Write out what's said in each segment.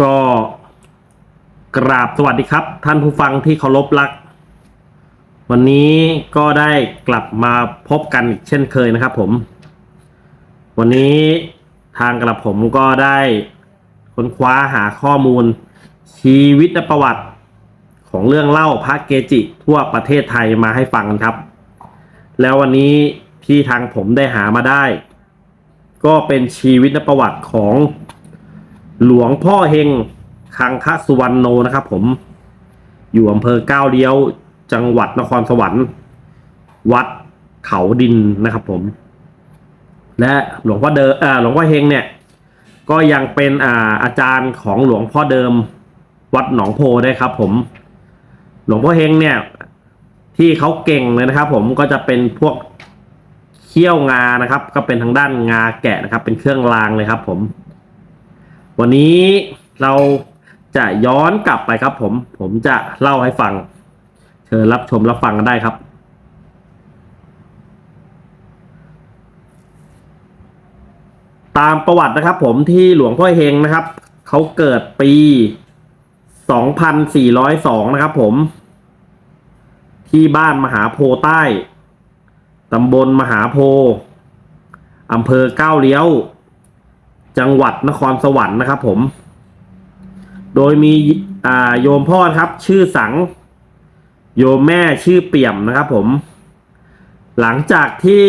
ก็กราบสวัสดีครับ ท่านผู้ฟังที่เคารพรัก วันนี้ก็ได้กลับมาพบกันอีกเช่นเคยนะครับผม วันนี้ทางกระผมก็ได้ค้นคว้าหาข้อมูล ชีวิตและประวัติของเรื่องเล่าพระเกจิทั่วประเทศไทยมาให้ฟังครับ แล้ววันนี้ที่ทางผมได้หามาได้ ก็เป็นชีวิตและประวัติของ หลวงพ่อเฮงคังคะสุวรรณโนนะครับผม อยู่อำเภอก้าวเลี้ยว จังหวัดนครสวรรค์ วัดเขาดินนะครับผม และหลวงพ่อเดิมหลวงพ่อเฮงเนี่ย ก็ยังเป็นอาอาจารย์ของหลวงพ่อเดิม วัดหนองโพได้ครับ ผม หลวงพ่อเฮงเนี่ย ที่เขาเก่งเลยนะครับ ผมก็จะเป็นพวกเขี้ยวงานะครับ ก็เป็นทางด้านงาแกะนะครับ เป็นเครื่องรางเลยครับ ผม วันนี้เราจะย้อนกลับไปครับผม ผมจะเล่าให้ฟัง เชิญรับชมรับฟังกันได้ครับ ตามประวัตินะครับผมที่หลวงพ่อเฮงนะครับ เขาเกิดปี 2402 นะครับผม ที่บ้านมหาโพใต้ ตำบลมหาโพอำเภอเก้าเลี้ยว จังหวัดนครสวรรค์นะครับผม โดยมีโยมพ่อนะครับ ชื่อสัง โยมแม่ชื่อเปี่ยมนะครับผม หลังจากที่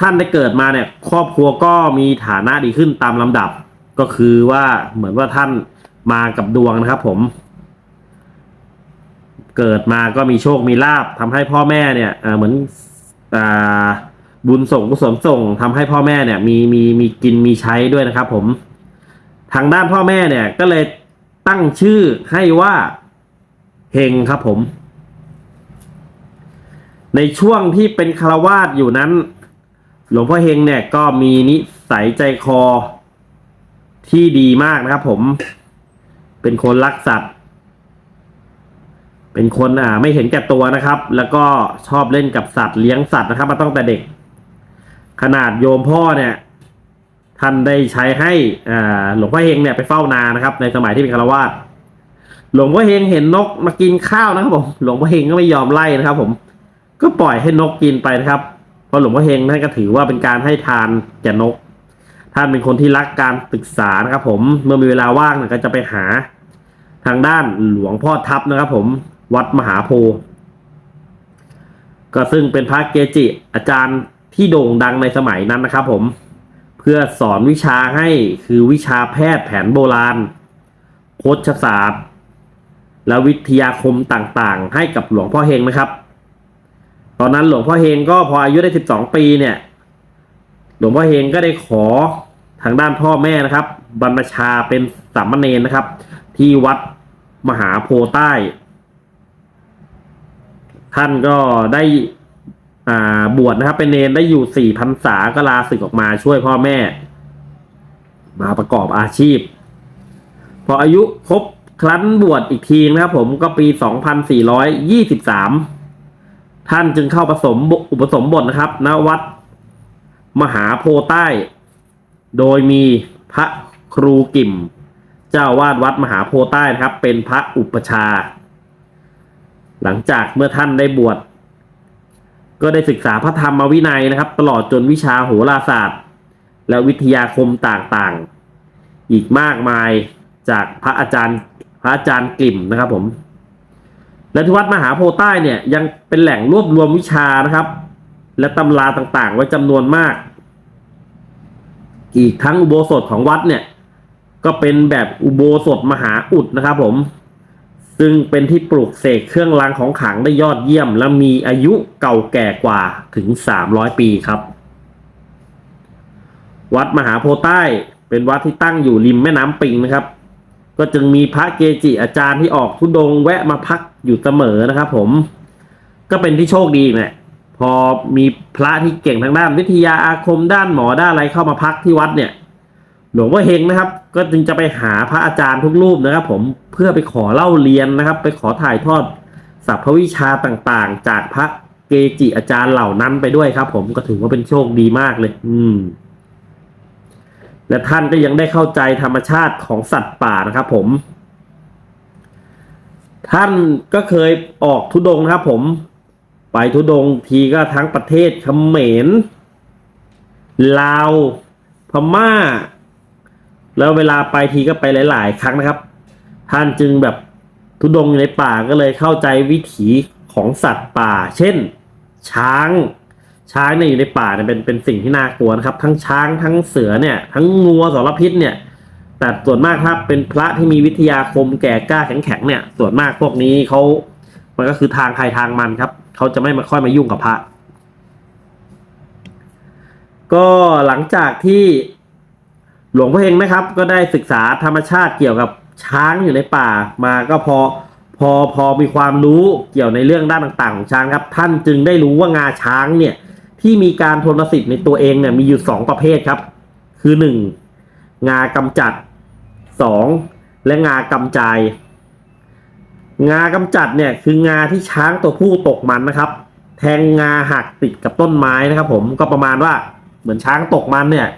ท่านได้เกิดมาเนี่ย ครอบครัวก็มีฐานะดีขึ้นตามลำดับ ก็คือว่าเหมือนว่าท่านมากับดวงนะครับผม เกิดมาก็มีโชคมีลาบทำให้พ่อแม่เนี่ยเอ่อเหมือนอ่า บุญส่งกุศลส่งทำให้พ่อแม่เนี่ยมีมีมีกินมีใช้ด้วยนะครับ ผม ทางด้านพ่อแม่เนี่ยก็เลยตั้งชื่อให้ว่าเฮงครับผม ในช่วงที่เป็นคารวาสอยู่นั้น หลวงพ่อเฮงเนี่ยก็มีนิสัยใจคอที่ดีมากนะครับ ผม เป็นคนรักสัตว์ เป็นคนอ่าไม่เห็นแก่ตัวนะครับ แล้วก็ชอบเล่นกับสัตว์เลี้ยงสัตว์นะครับ มาตั้งแต่เด็ก ขนาดโยมพ่อเนี่ยท่านได้ใช้ให้หลวงพ่อเฮงเนี่ยไปเฝ้านานะครับ ในสมัยที่เป็นคารวาสหลวงพ่อเฮงเห็นนกมากินข้าวนะครับผมหลวงพ่อเฮงก็ไม่ยอมไล่นะครับ ผมก็ปล่อยให้นกกินไปนะครับเพราะหลวงพ่อเฮงท่านก็ถือว่าเป็นการให้ทานแก่นก ท่านเป็นคนที่รักการศึกษานะครับ ผมเมื่อมีเวลาว่างเนี่ยก็จะไปหาทางด้านหลวงพ่อทับนะครับ ผมวัดมหาโพก็ซึ่งเป็นพระเกจิอาจารย์ ที่โด่งดังในสมัยนั้นนะครับผมเพื่อสอนวิชาให้คือวิชาแพทย์แผนโบราณโคชศาสตร์ และวิทยาคมต่างๆ ให้กับหลวงพ่อเฮงนะครับ ตอนนั้นหลวงพ่อเฮงก็พออายุได้ 12 ปีเนี่ย หลวงพ่อเฮงก็ได้ขอทางด้านพ่อแม่นะครับ บรรพชาเป็นสามเณรนะครับ ที่วัดมหาโพใต้ ท่านก็ได้ อ่าบวชนะครับ เป็นเนรได้อยู่สี่พรรษาก็ลาศึกออกมาช่วยพ่อแม่ มาประกอบอาชีพ พออายุครบครั้นบวชอีกทีนะครับผมก็ปี 2423 ท่านจึงเข้าผสมอุปสมบทนะครับณวัดมหาโพใต้ โดยมีพระครูกิ่มเจ้าวาดวัดมหาโพใต้นะครับ เป็นพระอุปชา หลังจากเมื่อท่านได้บวช ก็ได้ศึกษาพระธรรมวินัยนะครับ ตลอดจนวิชาโหราศาสตร์ และวิทยาคมต่างๆ อีกมากมายจากพระอาจารย์พระอาจารย์กลิ่มนะครับผม และที่วัดมหาโพธิ์ใต้เนี่ยยังเป็นแหล่งรวบรวมวิชานะครับ และตำราต่างๆ ไว้จำนวนมาก อีกทั้งอุโบสถของวัดเนี่ยก็เป็นแบบอุโบสถมหาอุดนะครับผม ซึ่งเป็นที่ปลูกเสกเครื่องรางของขลังได้ยอดเยี่ยม และมีอายุเก่าแก่กว่าถึง 300 ปีครับ วัดมหาโพธิ์ใต้เป็นวัดที่ตั้งอยู่ริมแม่น้ำปิงนะครับ ก็จึงมีพระเกจิอาจารย์ที่ออกทุดงแวะมาพักอยู่เสมอนะครับ ผม ก็เป็นที่โชคดีเนี่ยพอมีพระที่เก่งทางด้านวิทยาอาคมด้านหมอด้านอะไรเข้ามาพักที่วัดเนี่ย หลวงพ่อเฮงนะครับ ก็จึงจะไปหาพระอาจารย์ทุกรูปนะครับ ผมเพื่อไปขอเล่าเรียนนะครับ ไปขอถ่ายทอดสัพพวิชาต่างๆ จากพระเกจิอาจารย์เหล่านั้นไปด้วยครับ ผมก็ถือว่าเป็นโชคดีมากเลย อืม และท่านก็ยังได้เข้าใจธรรมชาติของสัตว์ป่านะครับ ผม ท่านก็เคยออกทุดงนะครับ ผมไปทุดงทีก็ทั้งประเทศเขมรลาว พม่า แล้วเวลาไปทีก็ไปหลาย ๆ ครั้งนะครับ ท่านจึงแบบทุดงอยู่ในป่าก็เลยเข้าใจวิถีของสัตว์ป่า เช่น ช้าง ช้างเนี่ยอยู่ในป่าเนี่ยเป็นเป็นสิ่งที่น่ากลัวนะครับ ทั้งช้างทั้งเสือเนี่ย ทั้งงัวสารพิษเนี่ย แต่ส่วนมากถ้าเป็นพระที่มีวิทยาคมแก่กล้าแข็งแข็งเนี่ย ส่วนมากพวกนี้เขามันก็คือทางใครทางมันครับเขาจะไม่มาค่อยมายุ่งกับพระ ก็หลังจากที่ หลวงพ่อเฮงนะครับ ก็ได้ศึกษาธรรมชาติเกี่ยวกับช้างอยู่ในป่ามาก็พอพอพอมีความรู้เกี่ยวในเรื่องด้านต่างๆ ของช้างครับ ท่านจึงได้รู้ว่างาช้างเนี่ยที่มีการทนสิทธิ์ในตัวเองเนี่ยมีอยู่สองประเภทครับ คือหนึ่งงากำจัดสองและงากำจาย งากำจัดเนี่ยคืองาที่ช้างตัวผู้ตกมันนะครับ แทงงาหักติดกับต้นไม้นะครับ ผมก็ประมาณว่าเหมือนช้างตกมันเนี่ย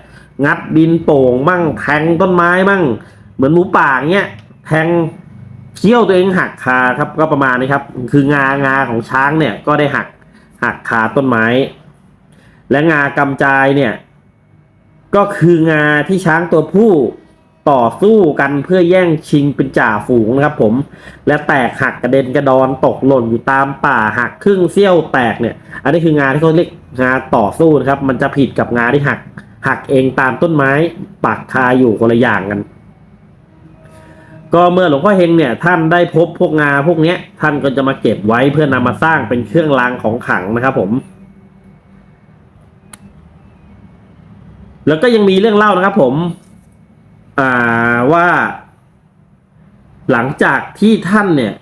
งัดดินโป่งมั่งแทงต้นไม้มั่ง เหมือนหมูป่าเงี้ยแทงเขี้ยวตัวเองหักคาครับก็ประมาณนี้ครับ คืองางาของช้างเนี่ยก็ได้หักหักคาต้นไม้ และงากำจายเนี่ย ก็คืองาที่ช้างตัวผู้ต่อสู้กันเพื่อแย่งชิงเป็นจ่าฝูงนะครับผม และแตกหักกระเด็นกระดอนตกหล่นอยู่ตามป่าหักครึ่งเสี้ยวแตกเนี่ย อันนี้คืองาที่เขาเรียกงาต่อสู้นะครับ มันจะผิดกับงาที่หัก หักเองตามต้นไม้ปักคาอยู่คนละอย่างกัน ก็เมื่อหลวงพ่อเฮงเนี่ยท่านได้พบพวกงาพวกเนี้ย ท่านก็จะมาเก็บไว้เพื่อนำมาสร้างเป็นเครื่องรางของขลังนะครับผม แล้วก็ยังมีเรื่องเล่านะครับผม อ่าว่า หลังจากที่ท่านเนี่ย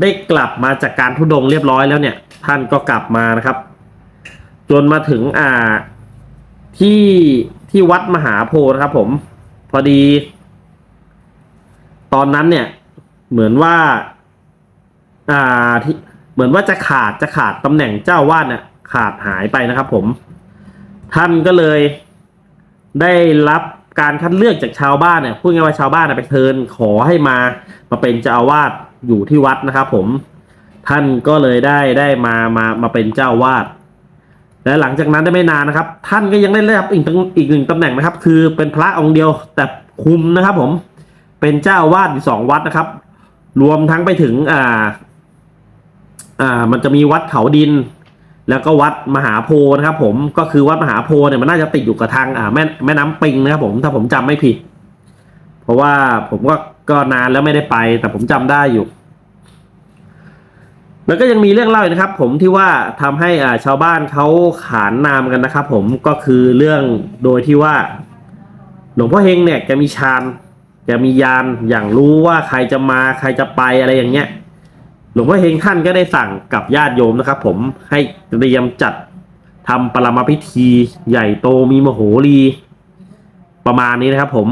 ได้กลับมาจากการทุดงเรียบร้อยแล้วเนี่ย ท่านก็กลับมานะครับ จนมาถึงอ่า ที่ที่วัดมหาโพธิ์นะครับ ผม พอดี ตอนนั้นเนี่ย เหมือนว่า อ่าที่เหมือนว่าจะขาดจะขาดตำแหน่งเจ้าวาดเนี่ยขาดหายไปนะครับ ผม ท่านก็เลย ได้รับการคัดเลือกจากชาวบ้านเนี่ยพูดง่ายๆว่าชาวบ้านน่ะไปเชิญขอให้มามาเป็นเจ้าอาวาสอยู่ที่วัดนะครับ ผม ท่านก็เลยได้ได้มามามาเป็นเจ้าอาวาส และหลังจากนั้นได้ไม่นานนะครับ ท่านก็ยังได้รับอีกตั้งอีกหนึ่งตำแหน่งนะครับ คือเป็นพระองค์เดียวแต่คุมนะครับผมเป็นเจ้าวาสอยู่สองวัดนะครับ รวมทั้งไปถึงอ่าอ่ามันจะมีวัดเขาดิน แล้วก็วัดมหาโพนะครับ ผมก็คือวัดมหาโพเนี่ยมันน่าจะติดอยู่กับทางอ่าแม่แม่น้ำปิงนะครับ ผมถ้าผมจำไม่ผิด เพราะว่าผมก็ก็นานแล้วไม่ได้ไป แต่ผมจำได้อยู่ แล้วก็ยังมีเรื่องเล่าอีกนะครับ ผมที่ว่าทำให้อ่าชาวบ้านเขาขานนามกันนะครับ ผมก็คือเรื่องโดยที่ว่า หลวงพ่อเฮงเนี่ยแกมีฌานแกมียานอย่างรู้ว่าใครจะมาใครจะไปอะไรอย่างเงี้ยหลวงพ่อเฮงท่านก็ได้สั่งกับญาติโยมนะครับ ผมให้เตรียมจัดทำปรมาพิธีใหญ่โตมีมโหรีประมาณนี้นะครับ ผม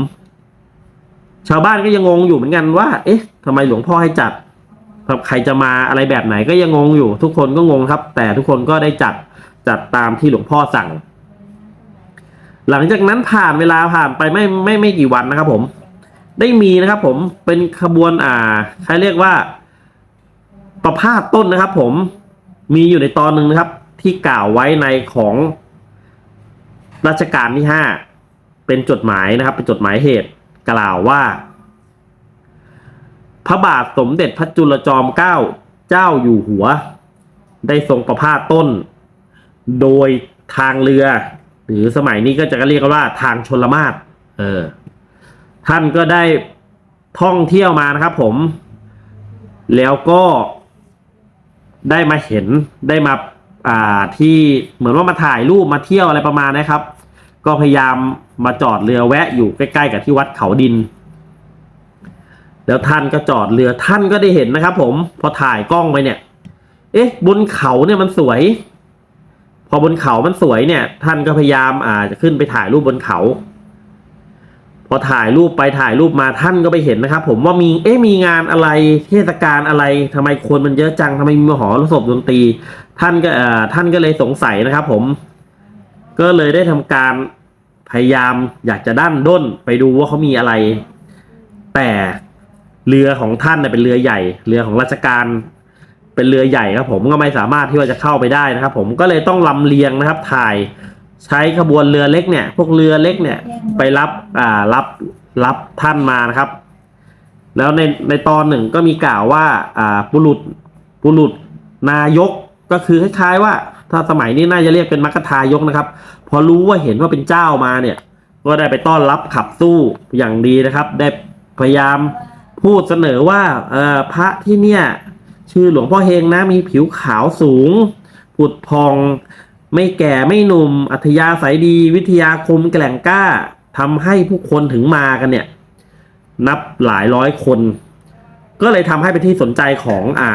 ชาวบ้านก็ยังงงอยู่เหมือนกันว่า เอ๊ะทำไมหลวงพ่อให้จัด ใครจะมาอะไรแบบไหนก็ยังงงอยู่ ทุกคนก็งงครับ แต่ทุกคนก็ได้จัดจัดตามที่หลวงพ่อสั่ง หลังจากนั้นผ่านเวลาผ่านไปไม่ไม่ไม่กี่วันนะครับ ผม ได้มีนะครับ ผมเป็นขบวนอ่าใครเรียกว่า ประพาสต้นนะครับ ผมมีอยู่ในตอนหนึ่งนะครับ ที่กล่าวไว้ในของรัชกาลที่ห้าเป็นจดหมายนะครับ เป็นจดหมายเหตุกล่าวว่า พระบาทสมเด็จพระจุลจอมเกล้าเจ้าอยู่หัว ได้ทรงประพาสต้น โดยทางเรือ หรือสมัยนี้ก็จะเรียกว่าทางชนละมาศเออ ท่านก็ได้ท่องเที่ยวมานะครับผม แล้วก็ได้มาเห็นได้มาอ่าที่เหมือนว่ามาถ่ายรูปมาเที่ยวอะไรประมาณนะครับ ก็พยายามมาจอดเรือแวะอยู่ใกล้ ๆ กับที่วัดเขาดิน แล้วท่านก็จอดเรือท่านก็ได้เห็นนะครับผมพอถ่ายกล้องไปเนี่ย เอ๊ะ บนเขาเนี่ยมันสวย พอบนเขามันสวยเนี่ย ท่านก็พยายามอ่าจะขึ้นไปถ่ายรูปบนเขา พอถ่ายรูปไปถ่ายรูปมาท่านก็ไปเห็นนะครับ ผมว่ามีเอ๊ะมีงานอะไร เทศกาลอะไรทำไมคนมันเยอะจังทำไมมีมหรสพดนตรี ท่านก็เอ่อท่านก็เลยสงสัยนะครับ ผม ก็เลยได้ทำการพพยายามอยากจะด้านด้นไปดูว่าเขามีอะไร แต่ เรือของท่านเนี่ยเป็นเรือใหญ่ เรือของราชการ เป็นเรือใหญ่ครับ ผมก็ไม่สามารถที่ว่าจะเข้าไปได้นะครับ ผมก็เลยต้องลำเลียงนะครับ ถ่ายใช้ขบวนเรือเล็กเนี่ย พวกเรือเล็กเนี่ย ไปรับอ่ารับรับท่านมานะครับ แล้วในในตอนหนึ่งก็มีกล่าวว่าอ่าบุรุษบุรุษนายกก็คือคล้ายๆว่า ถ้าสมัยนี้น่าจะเรียกเป็นมัคคทายกนะครับ พอรู้ว่าเห็นว่าเป็นเจ้ามาเนี่ย ก็ได้ไปต้อนรับขับสู้อย่างดีนะครับ ได้พยายาม พูดเสนอว่าพระที่เนี่ยชื่อหลวงพ่อเฮงนะมีผิวขาวสูงผุดพอง ไม่แก่ไม่หนุ่ม อัธยาศัยดีวิทยาคมแกล่งกล้าทำให้ผู้คนถึงมากันเนี่ย นับหลายร้อยคน ก็เลยทำให้เป็นที่สนใจของอ่า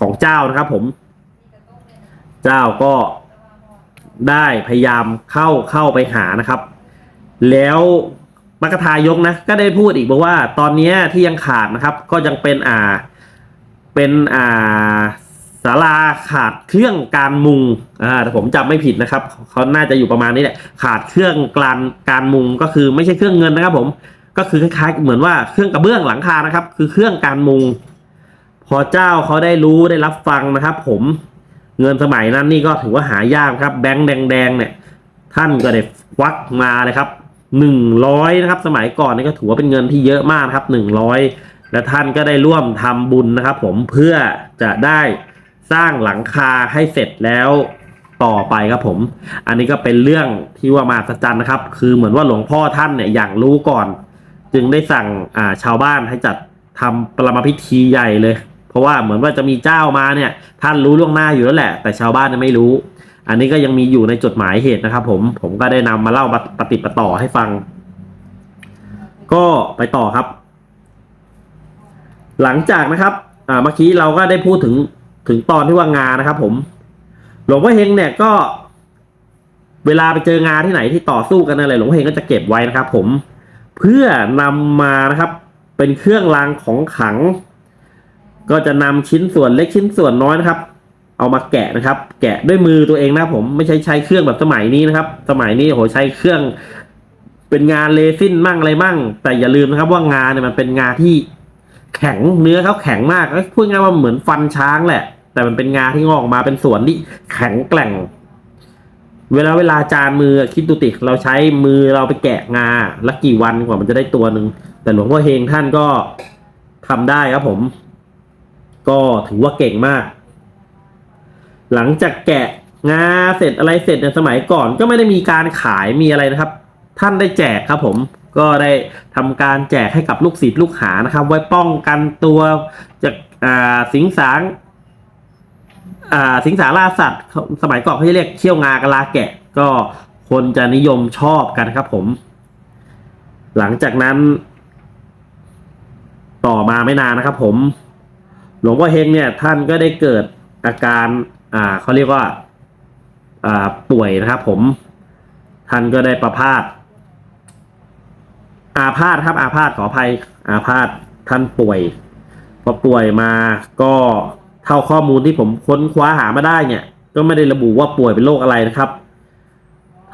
ของเจ้านะครับผม เจ้าก็ได้พยายามเข้าเข้าไปหานะครับ แล้ว มัคคทายกนะก็ได้พูดอีกบอกว่าตอนนี้ที่ยังขาดนะครับ ก็ยังเป็นอ่าเป็นอ่าศาลาขาดเครื่องการมุงอ่าแต่ผมจำไม่ผิดนะครับเขาน่าจะอยู่ประมาณนี้แหละขาดเครื่องการการมุงก็คือไม่ใช่เครื่องเงินนะครับผมก็คือคล้ายๆเหมือนว่าเครื่องกระเบื้องหลังคานะครับ คือเครื่องการมุง พอเจ้าเขาได้รู้ได้รับฟังนะครับ ผมเงินสมัยนั้นนี่ก็ถือว่าหายากครับ แบงค์แดงๆเนี่ย ท่านก็ได้ควักมาเลยครับ หนึ่งร้อยนะครับสมัยก่อนนี่ก็ถือว่าเป็นเงินที่เยอะมากครับหนึ่งร้อยและท่านก็ได้ร่วมทำบุญนะครับ ผมเพื่อจะได้สร้างหลังคาให้เสร็จแล้วต่อไปครับผม อันนี้ก็เป็นเรื่องที่ว่ามาสัจจันนะครับ คือเหมือนว่าหลวงพ่อท่านเนี่ยอย่างรู้ก่อน จึงได้สั่งอ่าชาวบ้านให้จัดทำประมาพิธีใหญ่เลย เพราะว่าเหมือนว่าจะมีเจ้ามาเนี่ย ท่านรู้ล่วงหน้าอยู่แล้วแหละ แต่ชาวบ้านไม่รู้ อันนี้ก็ยังมีอยู่ในจดหมายเหตุนะครับผมผมก็ได้นำมาเล่าปฏิประต่อให้ฟัง ก็ไปต่อครับ หลังจากนะครับอ่าเมื่อกี้เราก็ได้พูดถึงถึงตอนที่ว่างานะครับ ผม หลวงพ่อเฮงเนี่ยก็ เวลาไปเจองานที่ไหนที่ต่อสู้กันอะไรหลวงพ่อเฮงก็จะเก็บไว้นะครับ ผมเพื่อนำมานะครับ เป็นเครื่องรางของขัง ก็จะนำชิ้นส่วนเล็กชิ้นส่วนน้อยนะครับ เอามาแกะนะครับ แกะด้วยมือตัวเองนะผมไม่ใช่ใช้เครื่องแบบสมัยนี้นะครับ สมัยนี้โอ้โหใช้เครื่อง เป็นงานเลซินมั่งอะไรมั่ง แต่อย่าลืมนะครับว่างานเนี่ยมันเป็นงานที่แข็งเนื้อเขาแข็งมากพูดง่ายว่าเหมือนฟันช้างแหละ แต่มันเป็นงาที่งอกออกมาเป็นส่วนที่แข็งแกร่ง เวลาเวลาจานมือคิดดูติเราใช้มือเราไปแกะงาแล้วกี่วันกว่ามันจะได้ตัวหนึ่งแต่หลวงพ่อเฮงท่านก็ทำได้ครับผม ก็ถือว่าเก่งมาก หลังจากแกะงาเสร็จอะไรเสร็จในสมัยก่อนก็ไม่ได้มีการขายมีอะไรนะครับ ท่านได้แจกครับผมก็ได้ทำการแจกให้กับลูกศิษย์ลูกหานะครับ ไว้ป้องกันตัวจากาสิงสางาสิงสาราสัตว์ สมัยก่อนเขาจะเรียกเขี้ยวงากะลาแกะ ก็คนจะนิยมชอบกันครับผม หลังจากนั้น ต่อมาไม่นานนะครับผม หลวงพ่อเฮงเนี่ยท่านก็ได้เกิดอาการ อ่าเขาเรียกว่าอ่าป่วยนะครับ ผม ท่านก็ได้ประพาสอาพาธครับอาพาธขออภัยอาพาธท่านป่วยพอป่วยมาก็เท่าข้อมูลที่ผมค้นคว้าหามาได้เนี่ย ก็ไม่ได้ระบุว่าป่วยเป็นโรคอะไรนะครับ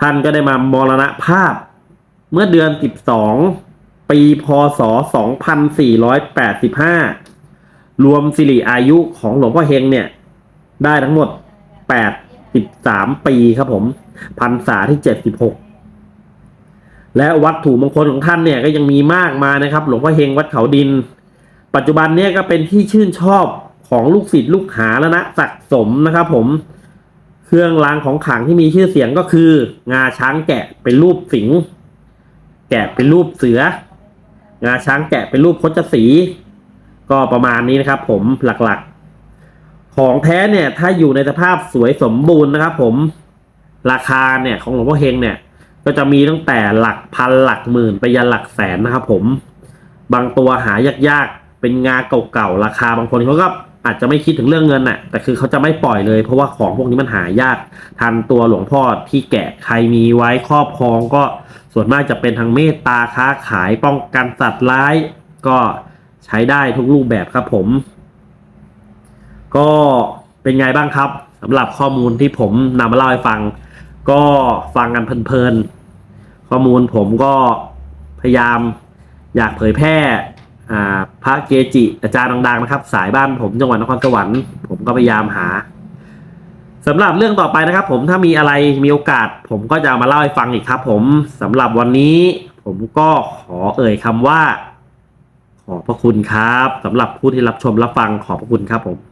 ท่านก็ได้มามรณภาพ เมื่อเดือน 12 ปีพศ 2485 รวมสิริอายุของหลวงพ่อเฮงเนี่ย ได้ทั้งหมด83ปีครับผมพรรษาที่76และวัตถุมงคลของท่านเนี่ยก็ยังมีมากมายนะครับ หลวงพ่อเฮงวัดเขาดิน ปัจจุบันเนี่ยก็เป็นที่ชื่นชอบของลูกศิษย์ลูกหาแล้วนะสะสมนะครับผมเครื่องรางของขลังที่มีชื่อเสียงก็คือ งาช้างแกะเป็นรูปสิงห์แกะเป็นรูปเสือ งาช้างแกะเป็นรูปคดสี ก็ประมาณนี้นะครับผมหลักๆ ของแท้เนี่ยถ้าอยู่ในสภาพสวยสมบูรณ์นะครับ ผมราคาเนี่ยของหลวงพ่อเฮงเนี่ย ก็จะมีตั้งแต่หลักพันหลักหมื่นไปยันหลักแสนนะครับ ผมบางตัวหายากๆเป็นงาเก่าๆราคาบางคนเขาก็อาจจะไม่คิดถึงเรื่องเงินน่ะ แต่คือเขาจะไม่ปล่อยเลย เพราะว่าของพวกนี้มันหายากทันตัวหลวงพ่อที่แกะใครมีไว้ครอบครองก็ส่วนมากจะเป็นทางเมตตาค้าขายป้องกันสัตว์ร้าย ก็ใช้ได้ทุกรูปแบบครับผม ก็เป็นไงบ้างครับสำหรับข้อมูลที่ผมนำมาเล่าให้ฟัง ก็ฟังกันเพลินๆข้อมูลผมก็พยายามอยากเผยแพร่พระเกจิอาจารย์ดังๆนะครับ สายบ้านผมจังหวัดนครสวรรค์ผมก็พยายามหาสำหรับเรื่องต่อไปนะครับ ผมถ้ามีอะไรมีโอกาส ผมก็จะมาเล่าให้ฟังอีกครับ ผมสำหรับวันนี้ ผมก็ขอเอ่ยคำว่า ขอบพระคุณครับสำหรับผู้ที่รับชมรับฟังขอบพระคุณครับผม